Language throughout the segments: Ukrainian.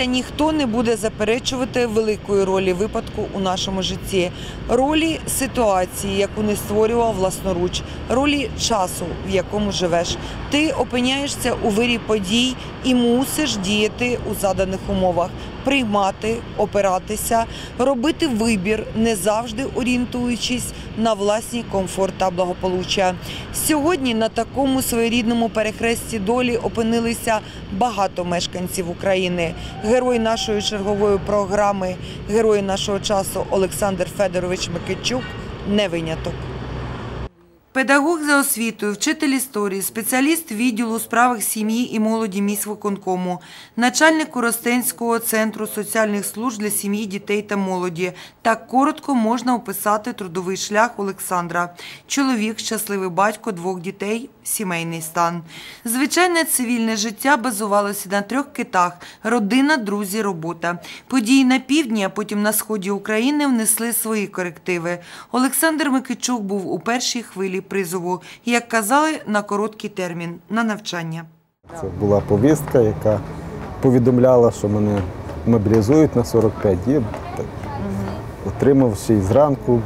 Думається, ніхто не буде заперечувати великої ролі випадку у нашому житті, ролі ситуації, яку не створював власноруч, ролі часу, в якому живеш. Ти опиняєшся у вирі подій і мусиш діяти у заданих умовах, приймати, опиратися, робити вибір, не завжди орієнтуючись на власні комфорт та благополуччя. Сьогодні на такому своєрідному перехресті долі опинилися багато мешканців України. Герой нашої чергової програми, герой нашого часу Олександр Федорович Микитчук не виняток. Педагог за освітою, вчитель історії, спеціаліст відділу у справах сім'ї і молоді міськвиконкому, начальник Коростенського центру соціальних служб для сім'ї, дітей та молоді. Так коротко можна описати трудовий шлях Олександра. Чоловік, щасливий батько двох дітей, сімейний стан. Звичайне цивільне життя базувалося на трьох китах: родина, друзі, робота. Події на півдні, а потім на сході України внесли свої корективи. Олександр Микичук був у першій хвилі призову, як казали, на короткий термін на навчання. Це була повістка, яка повідомляла, що мене мобілізують на 45 діб. Отримав ще й зранку,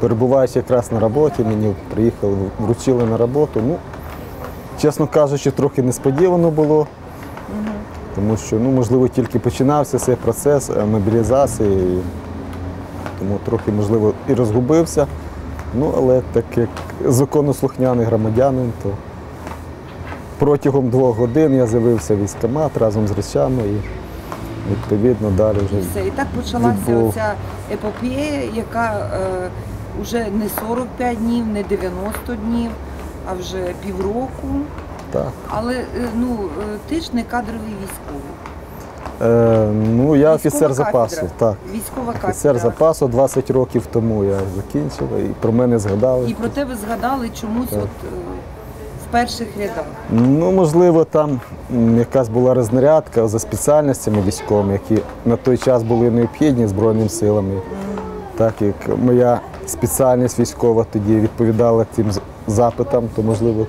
перебуваючи якраз на роботі, мені приїхали, вручили на роботу. Ну, чесно кажучи, трохи несподівано було, тому що, ну, можливо, тільки починався цей процес е, мобілізації, тому трохи, можливо, і розгубився. Ну, але так як законослухняний громадянин, то протягом двох годин я з'явився в військкомат разом з речами і відповідно далі вже. Все, і так почалася Відбув. оця епопея, яка е, вже не 45 днів, не 90 днів, а вже півроку. Так. Але е, ну, е, ти ж не кадровий військовий. Е, ну, я Військова офіцер запасу. Так. Військова кафедра. Офіцер запасу 20 років тому я закінчив, і про мене згадали. І про тебе згадали чомусь Так. от, е, в перших рядах. Ну, можливо, там якась була рознарядка за спеціальностями військовими, які на той час були необхідні Збройним силами. Так як моя спеціальність військова тоді відповідала тим запитам, то можливо,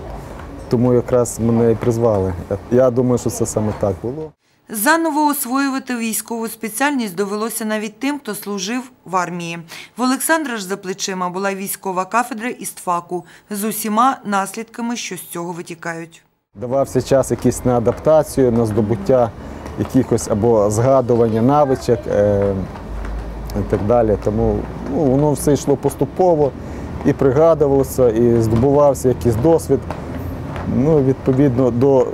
тому якраз мене і призвали. Я- думаю, що це саме так було. Заново освоювати військову спеціальність довелося навіть тим, хто служив в армії. В Олександра ж за плечима була військова кафедра істфаку з усіма наслідками, що з цього витікають. Давався час якийсь на адаптацію, на здобуття якихось або згадування навичок е, і так далі. Тому ну, воно все йшло поступово і пригадувалося, і здобувався якийсь досвід. Ну, відповідно до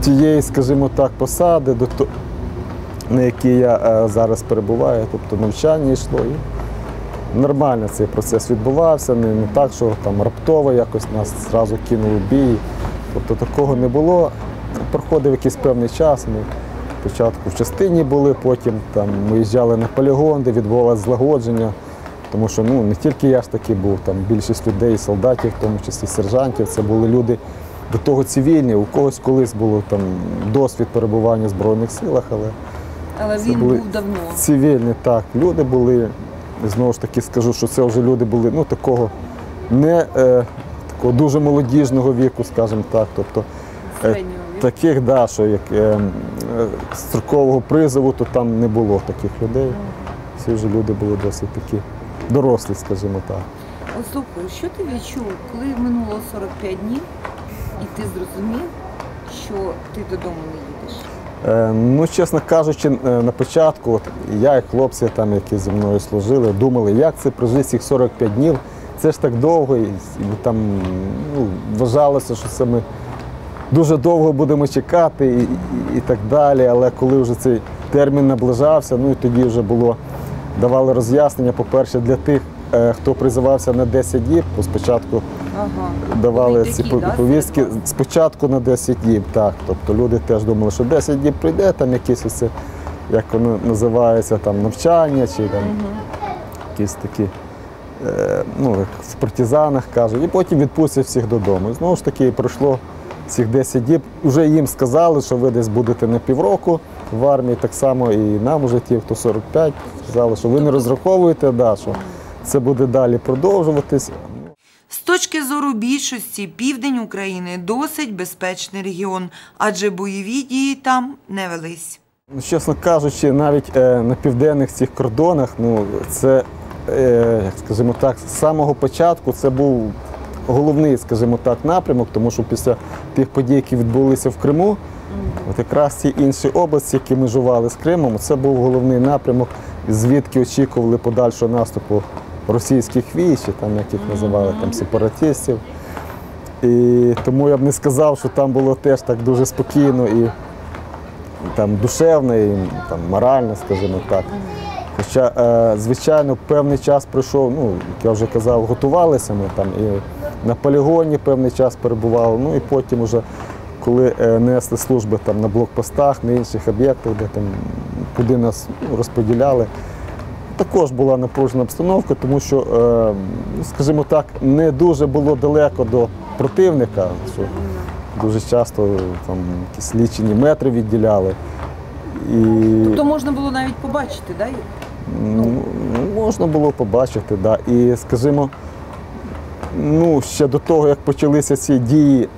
тієї, скажімо так, посади, до то, на якій я е, зараз перебуваю, тобто навчання йшло. І нормально цей процес відбувався, не, не так, що там раптово якось нас зразу кинули в бій. Тобто такого не було. Проходив якийсь певний час. Ми спочатку в частині були, потім там виїжджали на полігон, де відбувалося злагодження. Тому що ну, не тільки я ж таки був, там більшість людей, солдатів, в тому числі сержантів, це були люди до того цивільні, у когось колись було там досвід перебування в Збройних силах, але Але він були був давно. цивільні, так. Люди були, знову ж таки скажу, що це вже люди були ну, такого не е, такого дуже молодіжного віку, скажімо так. Тобто е. Таких, да, що як е, е, строкового призову, то там не було таких людей. Всі вже люди були досить такі дорослі, скажімо так. От що ти відчув, коли минуло 45 днів, і ти зрозумів, що ти додому не їдеш? Е, Ну, чесно кажучи, е, на початку от, я і хлопці, там, які зі мною служили, думали, як це прожити цих 45 днів. Це ж так довго, і, і там ну, вважалося, що це ми дуже довго будемо чекати і, і, і так далі. Але коли вже цей термін наближався, ну і тоді вже було, давали роз'яснення, по-перше, для тих, е, хто призивався на 10 діб, бо спочатку Ага. давали Вони ці такі, повістки серйозні? спочатку на 10 діб, так. Тобто люди теж думали, що 10 діб прийде, там якісь оце, як воно називається, там навчання чи там якісь такі, е, ну, в партизанах кажуть, і потім відпустять всіх додому. І знову ж таки пройшло цих 10 діб. Вже їм сказали, що ви десь будете на півроку в армії, так само і нам уже ті, хто 45, сказали, що ви не розраховуєте, да, що це буде далі продовжуватись. З точки зору більшості, південь України досить безпечний регіон, адже бойові дії там не велись. Ну, Чесно кажучи, навіть е, на південних цих кордонах, ну це, е, як скажімо так, з самого початку це був головний, скажімо так, напрямок, тому що після тих подій, які відбулися в Криму, от якраз ці інші області, які межували з Кримом, це був головний напрямок, звідки очікували подальшого наступу російських військ, там як їх називали, там сепаратистів. І тому я б не сказав, що там було теж так дуже спокійно і там душевно і там, морально, скажімо так. Хоча, е, звичайно, певний час пройшов, ну, як я вже казав, готувалися ми там і на полігоні певний час перебували, ну і потім уже, коли е, несли служби там на блокпостах, на інших об'єктах, де там, куди нас розподіляли, також була напружена обстановка, тому що, е, скажімо так, не дуже було далеко до противника, що дуже часто там якісь лічені метри відділяли. І То можна було навіть побачити, да? ну, можна було побачити, да. І, скажімо, ну, ще до того, як почалися ці дії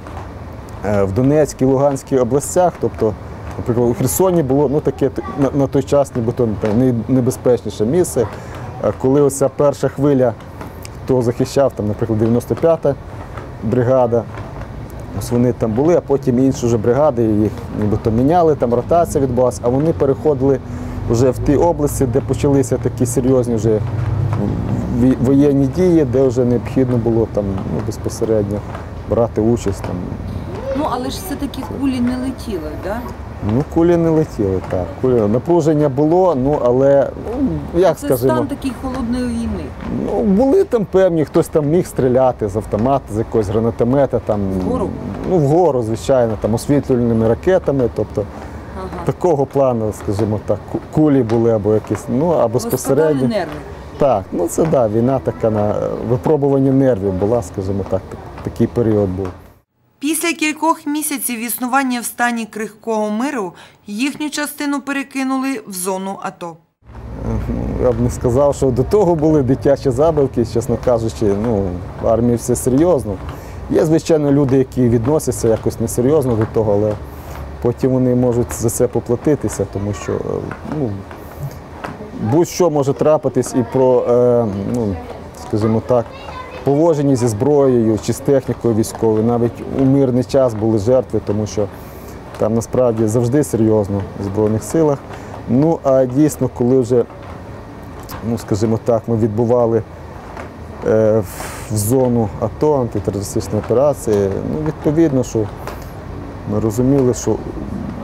е, в Донецькій, Луганській областях, тобто, наприклад, у Херсоні було ну, таке на, той час нібито найнебезпечніше місце. Е, Коли оця перша хвиля, хто захищав, там, наприклад, 95-та бригада, Ось вони там були, а потім інші вже бригади їх нібито міняли, там ротація відбулася, а вони переходили вже в ті області, де почалися такі серйозні вже воєнні дії, де вже необхідно було там ну, безпосередньо брати участь. Там. Ну, але ж все-таки кулі не летіли, да? Ну, кулі не летіли, так. Кулі... Напруження було, ну але ну, як Це скажімо. стан такий холодної війни. Ну, були там певні, хтось там міг стріляти з автомата, з якогось гранатомета, там, Вгору? ну, вгору, звичайно, там, освітлювальними ракетами. Тобто Ага. такого плану, скажімо так, кулі були або якісь, ну, або безпосередньо. нерви. Так, ну це да, війна така на е, випробування нервів була, скажімо так, так такий період був. Після кількох місяців існування в стані крихкого миру їхню частину перекинули в зону АТО. Ну, Я б не сказав, що до того були дитячі забавки, чесно кажучи, ну, в армії все серйозно. Є, звичайно, люди, які відносяться якось несерйозно до того, але потім вони можуть за це поплатитися, тому що е, ну, будь-що може трапитись і про, е, ну, скажімо так, поводження зі зброєю чи з технікою військовою. Навіть у мирний час були жертви, тому що там насправді завжди серйозно в Збройних силах. Ну а дійсно, коли вже, ну скажімо так, ми відбували е, в зону АТО, антитерористичної операції, ну, відповідно, що ми розуміли, що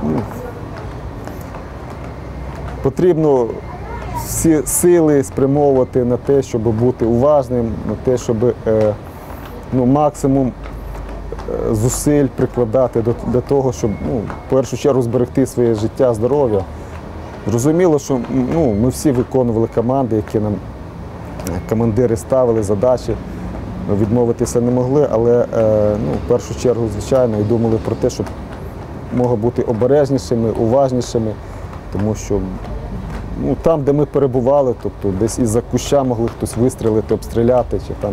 ну, потрібно всі сили спрямовувати на те, щоб бути уважним, на те, щоб е, ну, максимум е, зусиль прикладати до, до того, щоб ну, в першу чергу зберегти своє життя, здоров'я. Зрозуміло, що ну, ми всі виконували команди, які нам е, командири ставили задачі. Відмовитися не могли, але ну, в першу чергу, звичайно, і думали про те, щоб могли бути обережнішими, уважнішими, тому що ну, там, де ми перебували, тобто десь із-за куща могли хтось вистрілити, обстріляти чи там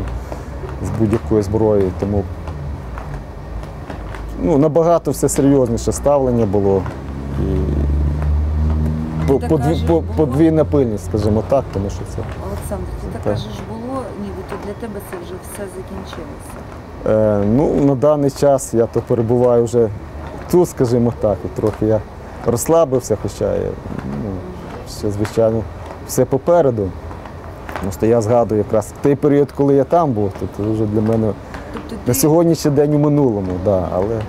з будь-якої зброї. Тому ну, набагато все серйозніше ставлення було. І по- подві- по- було. подвійна пильність, скажімо так, тому що це. Олександр, ти так кажеш, було, нібито для тебе це вже все закінчилося. Е, ну, на даний час я то перебуваю вже тут, скажімо так, і трохи я розслабився, хоча я, ще, звичайно, все попереду. Просто я згадую якраз той період, коли я там був, то це вже для мене Тобто на ти, сьогоднішній день у минулому, да, але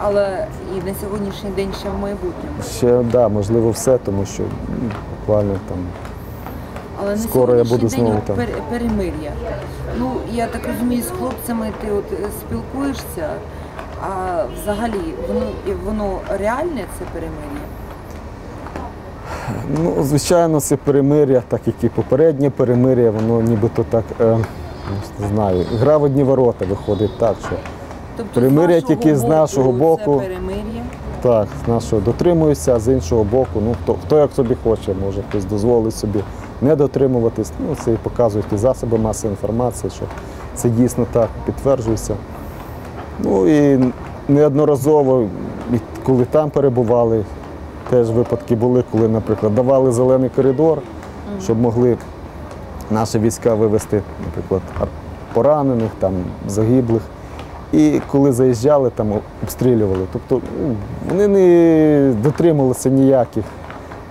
але і на сьогоднішній день ще в майбутньому. ще да, можливо все, тому що ну, буквально там. Але на Скоро я сьогоднішній буду день знову от там. пер- перемир'я. Ну, я так розумію, з хлопцями ти от е, спілкуєшся, а взагалі воно, і воно реальне це перемир'я? Ну, звичайно, це перемир'я, так як і попереднє перемир'я, воно нібито так, е, не знаю, гра в одні ворота виходить так, що Тобто, Перемир'я тільки з нашого боку. Це перемир'я. Так, з нашого дотримуються, а з іншого боку, ну хто, хто як собі хоче, може хтось дозволить собі не дотримуватись. Ну, це і показують і засоби масової інформації, що це дійсно так підтверджується. Ну і неодноразово, коли там перебували, теж випадки були, коли, наприклад, давали зелений коридор, щоб могли наші війська вивезти, наприклад, поранених, там, загиблих. І коли заїжджали, там обстрілювали. Тобто ну, вони не дотримувалися ніяких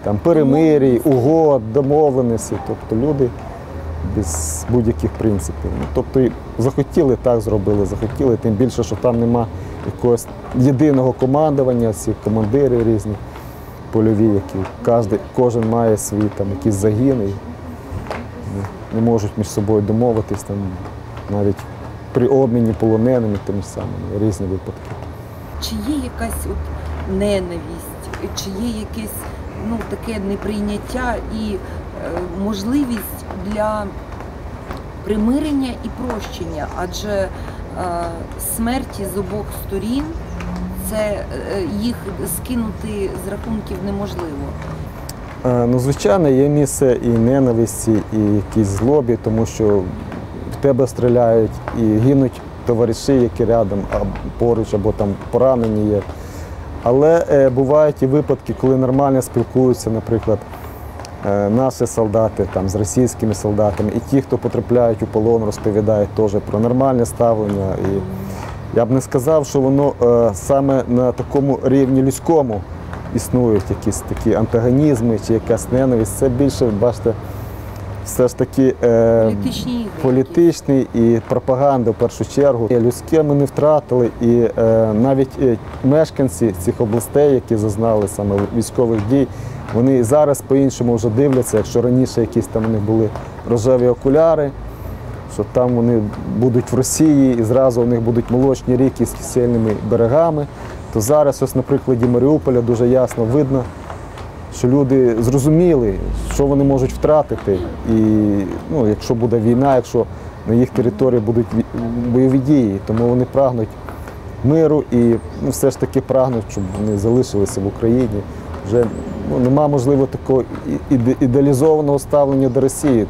там, перемирій, угод, домовленостей. Тобто люди без будь-яких принципів. Ну, тобто захотіли, так зробили, захотіли, тим більше, що там нема якогось єдиного командування, ці командири різні польові, які кожен, кожен має свій там якісь загини. і Не можуть між собою домовитись там навіть при обміні полоненими тими самими різні випадки. Чи є якась от ненависть, чи є якесь ну, таке неприйняття і е, можливість для примирення і прощення? Адже е, смерті з обох сторін це е, їх скинути з рахунків неможливо. Е, Ну, звичайно, є місце і ненависті, і якісь злобі, тому що в тебе стріляють і гинуть товариші, які рядом, а поруч або там поранені є. Але е, бувають і випадки, коли нормально спілкуються, наприклад, е, наші солдати там, з російськими солдатами, і ті, хто потрапляють у полон, розповідають теж про нормальне ставлення. І я б не сказав, що воно е, саме на такому рівні людському існують якісь такі антагонізми чи якась ненависть. Це більше, бачите, все ж таки е, Політичні і пропаганда в першу чергу. І Людське ми не втратили, і е, навіть е, мешканці цих областей, які зазнали саме військових дій, вони і зараз по-іншому вже дивляться, якщо раніше якісь там у них були рожеві окуляри, що там вони будуть в Росії і зразу у них будуть молочні ріки з кисельними берегами, то зараз, ось на прикладі Маріуполя, дуже ясно видно, що люди зрозуміли, що вони можуть втратити. І ну, якщо буде війна, якщо на їх території будуть бойові дії, тому вони прагнуть миру і ну, все ж таки прагнуть, щоб вони залишилися в Україні. Вже ну, нема можливо такого іде- ідеалізованого ставлення до Росії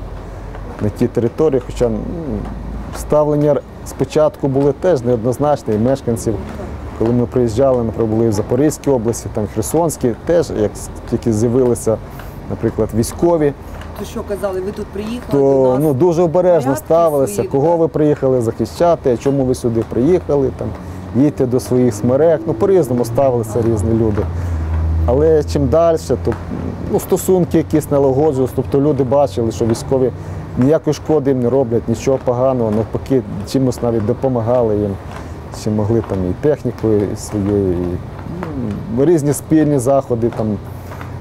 на ті території, хоча ставлення спочатку були теж неоднозначне, і мешканців, коли ми приїжджали, наприклад, були в Запорізькій області, там Херсонській, теж як тільки з'явилися, наприклад, військові, То що казали, ви тут приїхали до то нас? ну, дуже обережно ставилися, свої, кого так. ви приїхали захищати, чому ви сюди приїхали, там, їдьте до своїх смерек. Ну, по-різному ставилися різні люди. Але чим далі, то ну, стосунки якісь налагоджувалися, тобто люди бачили, що військові ніякої шкоди їм не роблять, нічого поганого, навпаки, чимось навіть допомагали їм, чи могли там і технікою своєю, і ну, різні спільні заходи там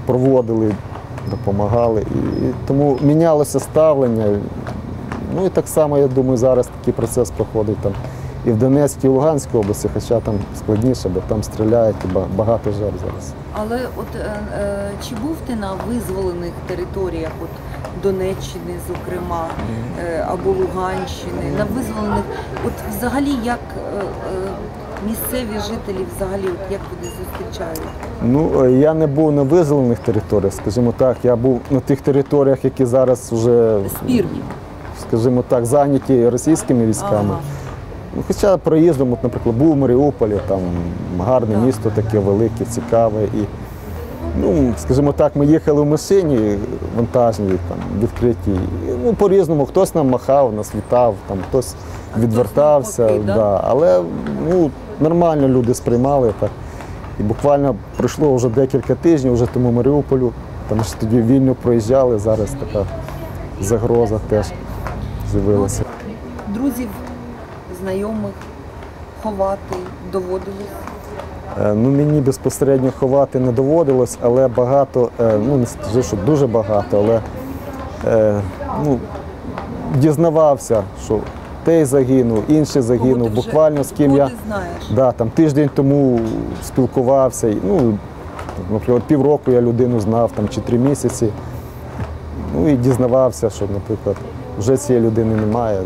проводили, допомагали. І, тому мінялося ставлення. Ну і так само, я думаю, зараз такий процес проходить там і в Донецькій, і в Луганській області, хоча там складніше, бо там стріляють і багато жертв зараз. Але от е, е, чи був ти на визволених територіях, от Донеччини, зокрема, е, або Луганщини, на визволених, от взагалі як е, е, місцеві жителі взагалі, от як вони зустрічають? Ну, я не був на визволених територіях, скажімо так, я був на тих територіях, які зараз вже, Спірні. скажімо так, зайняті російськими військами. Ага. Ну, Хоча проїздом, от, наприклад, був у Маріуполі, там гарне Так. місто таке велике, цікаве. І, ну, скажімо так, ми їхали в машині вантажній, там, відкритій. Ну, по-різному, хтось нам махав, нас вітав, там, хтось А відвертався. хтось навпаки, да? да. Але ну, нормально люди сприймали так. І буквально пройшло вже декілька тижнів, вже тому Маріуполю, там ж тоді вільно проїжджали, зараз така загроза теж з'явилася. Друзів, знайомих ховати доводилось. Е, Ну, мені безпосередньо ховати не доводилось, але багато, е, ну не скажу, що дуже багато, але е, ну, дізнавався, що той загинув, інший загинув, вже- буквально з ким я да, там, тиждень тому спілкувався. Ну, наприклад, півроку я людину знав там, чи три місяці. Ну і дізнавався, що, наприклад, вже цієї людини немає.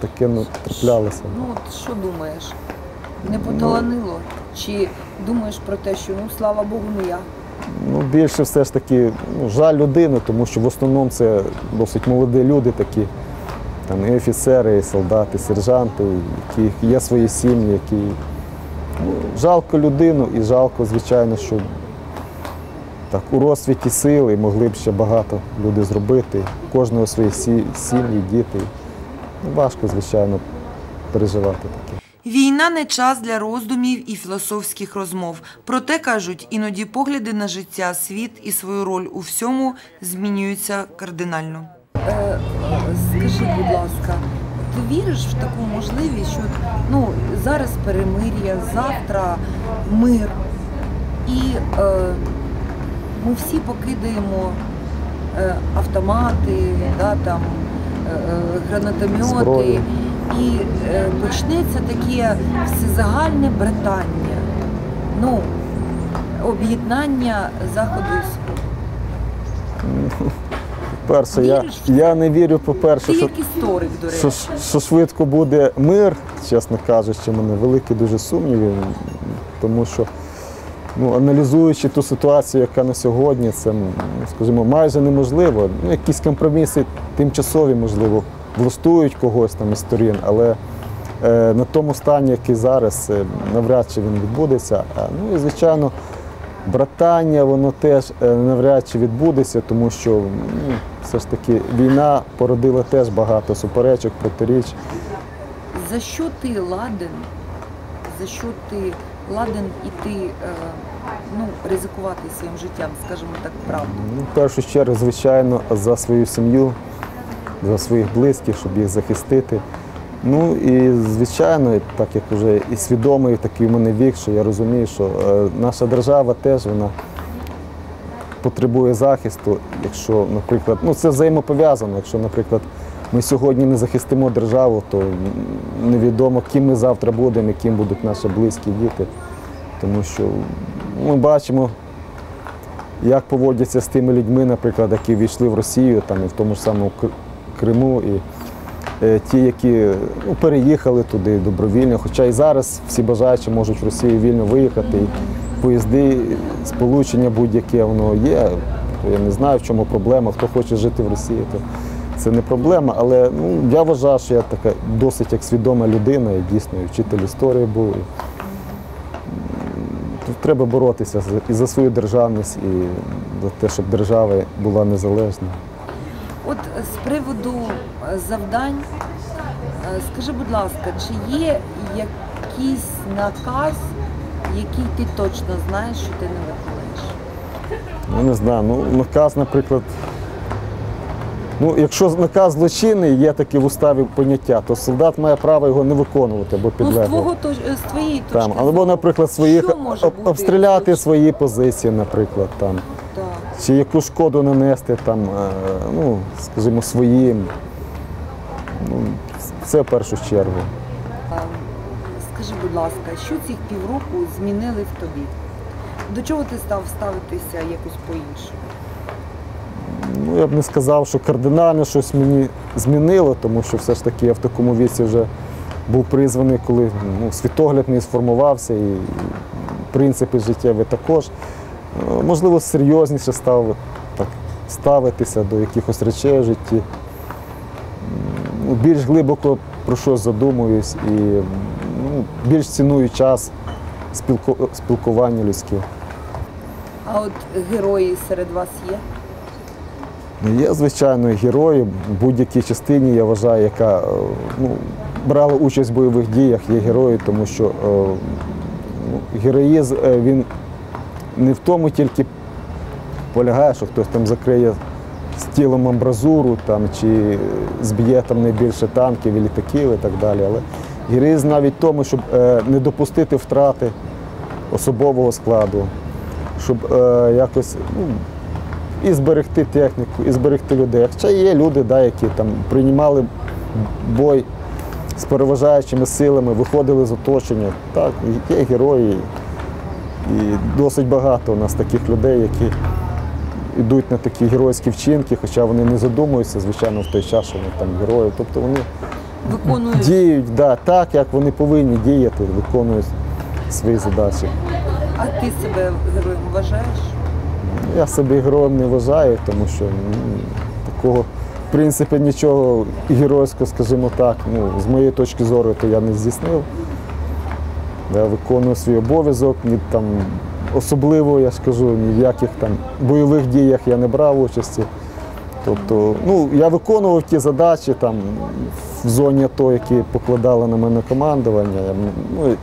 Таке ну, траплялося. Ну от що думаєш? Не поталанило? Чи думаєш про те, що ну слава Богу, не я? Ну, більше все ж таки ну, жаль людини, тому що в основному це досить молоді люди такі. там і офіцери, і солдати, і сержанти, які є свої сім'ї, які ну, жалко людину і жалко, звичайно, що так, у розсвіті сили могли б ще багато люди зробити. Кожного свої сім'ї, діти. Ну, важко, звичайно, переживати таке. Війна не час для роздумів і філософських розмов. Проте кажуть, іноді погляди на життя, світ і свою роль у всьому змінюються кардинально. Е, Скажи, будь ласка, ти віриш в таку можливість, що ну, зараз перемир'я, завтра мир, і е, ми всі покидаємо е, автомати, да, там, е, е, гранатомети, Зброю. І е, почнеться таке всезагальне братання, ну, об'єднання Заходу і Сходу. Перше, я, я не вірю, по-перше, що, історик, до речі. що, що швидко буде мир, чесно кажучи, мене великі дуже сумніви, тому що ну, аналізуючи ту ситуацію, яка на сьогодні, це, ну, скажімо, майже неможливо. Ну, якісь компроміси тимчасові, можливо, влаштують когось там із сторін, але е, на тому стані, який зараз, е, навряд чи він відбудеться. А, ну і звичайно, братання, воно теж е, навряд чи відбудеться, тому що ну, все ж таки війна породила теж багато суперечок, протиріч. За що ти ладен? За що ти ладен іти е, ну, ризикувати своїм життям, скажімо так, правду? Ну, в першу чергу, звичайно, за свою сім'ю, за своїх близьких, щоб їх захистити. Ну і звичайно, так як вже і свідомий такий в мене вік, що я розумію, що е, наша держава теж вона потребує захисту. Якщо, наприклад, ну це взаємопов'язано. Якщо, наприклад, ми сьогодні не захистимо державу, то невідомо, ким ми завтра будемо, і ким будуть наші близькі діти. Тому що ми бачимо, як поводяться з тими людьми, наприклад, які війшли в Росію, там і в тому ж самому Криму, і е, ті, які ну, переїхали туди добровільно. Хоча і зараз всі бажаючі можуть в Росію вільно виїхати. Поїзди, сполучення будь-яке воно є. Я не знаю, в чому проблема. Хто хоче жити в Росії, то це не проблема. Але ну, я вважаю, що я така досить як свідома людина, і дійсно вчитель історії був. І, Тут треба боротися і за свою державність, і за те, щоб держава була незалежна. От з приводу е, завдань, е, скажи, будь ласка, чи є якийсь наказ, який ти точно знаєш, що ти не виконуєш? Ну не знаю, ну наказ, наприклад. Ну, якщо наказ злочинний, є таке в уставі поняття, то солдат має право його не виконувати або Ну, з, підлегло. твого, е, з твоєї точки Там, або, наприклад, своїх що може об- бути обстріляти свої позиції, наприклад, там. Чи яку шкоду нанести там, е, ну, скажімо, своїм. Ну, це в першу чергу. Ем, Скажи, будь ласка, що цих півроку змінили в тобі? До чого ти став ставитися якось по-іншому? Ну, я б не сказав, що кардинально щось мені змінило, тому що все ж таки я в такому віці вже був призваний, коли ну, світогляд мій сформувався і принципи життєві також. Е, Можливо, серйозніше став так, ставитися до якихось речей в житті. Ну, Більш глибоко про щось задумуюсь і ну, більш ціную час спілку- спілкування людське. А от герої серед вас є? Ну, Є, звичайно, герої в будь-якій частині, я вважаю, яка е, ну, брала участь в бойових діях, є герої, тому що е, ну, героїзм він не в тому тільки полягає, що хтось там закриє з тілом амбразуру там, чи зб'є там найбільше танків і літаків і так далі. Але героїзм навіть в тому, щоб е, не допустити втрати особового складу, щоб е, якось ну, і зберегти техніку, і зберегти людей. Хоча є люди, да, які там приймали бой з переважаючими силами, виходили з оточення. Так, є герої. І досить багато у нас таких людей, які йдуть на такі геройські вчинки, хоча вони не задумуються, звичайно, в той час, що вони там герої. Тобто вони Виконують діють да, так, як вони повинні діяти, виконують свої задачі. А ти себе героєм вважаєш? Я себе героєм не вважаю, тому що ну, такого в принципі, нічого геройського, скажімо так, ну, з моєї точки зору, то я не здійснив. Я виконую свій обов'язок, ні там особливо, я скажу, ні в яких там бойових діях я не брав участі. Тобто, ну, я виконував ті задачі там в зоні АТО, які покладали на мене командування. Я, Ну,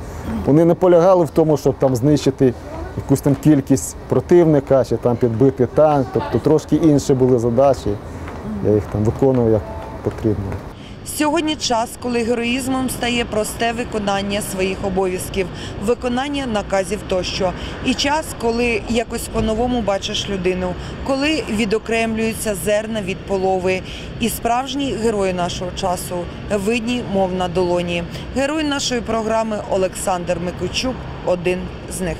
вони не полягали в тому, щоб там знищити якусь там кількість противника чи там підбити танк. Тобто трошки інші були задачі. Я їх там виконував як потрібно. Сьогодні час, коли героїзмом стає просте виконання своїх обов'язків, виконання наказів тощо. І час, коли якось по-новому бачиш людину, коли відокремлюються зерна від полови. І справжні герої нашого часу видні, мов на долоні. Герой нашої програми Олександр Микичук один з них.